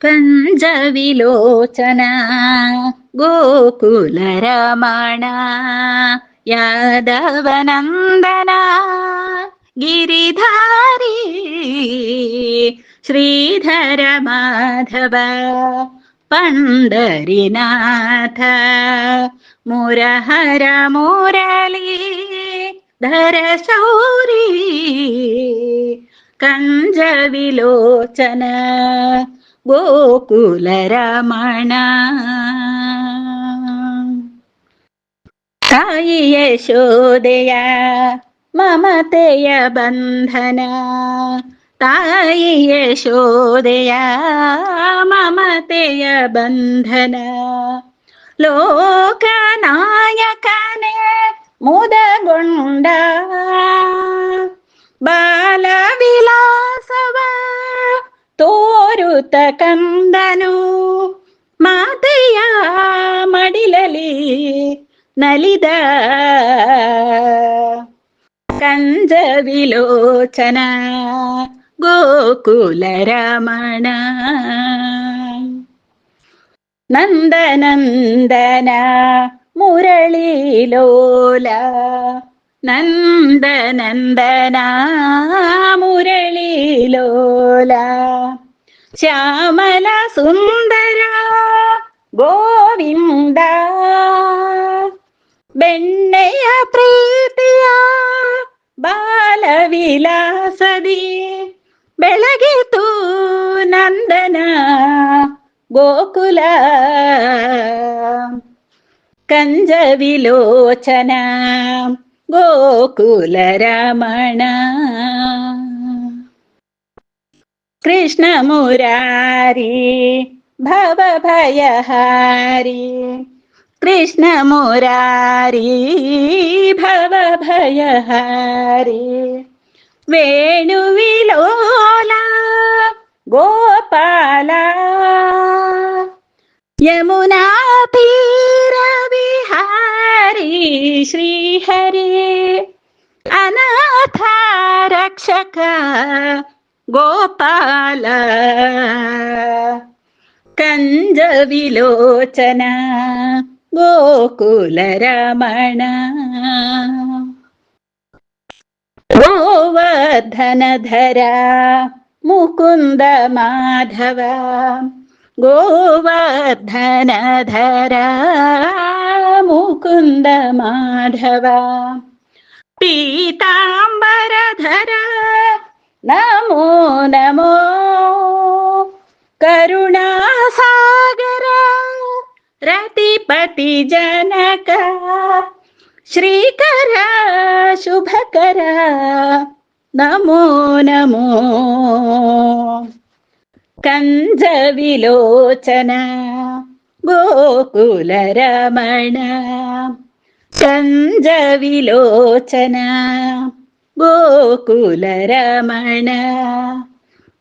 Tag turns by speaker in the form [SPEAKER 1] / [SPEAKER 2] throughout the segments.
[SPEAKER 1] കഞ്ചവിലോചന ഗോകുലരമണ യാദവനന്ദന ഗിരിധാരി ശ്രീധര മാധവ പണ്ഡരിനാഥ മുരഹര മുരളി ധര ശൗരി കഞ്ചവിലോചന. ഗോകുലരമണ ತಾಯಿ ಯಶೋದೆಯ ಮಮತೆಯ ಬಂಧನ ತಾಯಿ ಯಶೋದೆಯ ಮಮತೆಯ ಬಂಧನ ಲೋಕನಾಯಕನೇ ಮುದಗೊಂಡ ಬಾಲವಿಲಾಸವ ತೋರುತ ಕಂದನು ಮಾತೆಯ ಮಡಿಲಲಿ ನಲಿದ ಕಂಜ ವಿಲೋಚನ ಗೋಕುಲ ರಮಣ ನಂದನಂದನ ಮುರಳಿಲೋಲ ನಂದನಂದನ ಮುರಳಿಲೋಲ ശ്യാമല സുന്ദര ഗോവിന്ദ ಬೆಣ್ಣೆಯ ಪ್ರೀತಿಯ ಬಾಲವಿಲಾಸದಿ ಬೆಳಗಿತು ನಂದನ ಗೋಕುಲ ಕಂಜ ವಿಲೋಚನ ಗೋಕುಲ ರಮಣ कृष्णमुरारी भवभयहारि। कृष्णमुरारी भवभयहारि। वेणुविलोला गोपाला। यमुनापि रविहारी श्रीहरि। अनाथा रक्षक ഗോപാല. കഞ്ചവിലോചന. ഗോകുലരമണ. ഗോവർധനധര മുകുന്ദ മാധവ ഗോവർധനധര മുകുന്ദ മാധവ പീതാംബരധര. नमो नमो करुणासागर रतिपतिजनक श्रीकर शुभकर नमो नमो कञ्जविलोचन गोकुलरमण कञ्जविलोचना ഗോകുലരമണ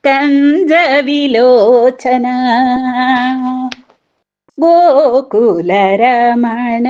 [SPEAKER 1] കഞ്ചവിലോചന. ഗോകുലരമണ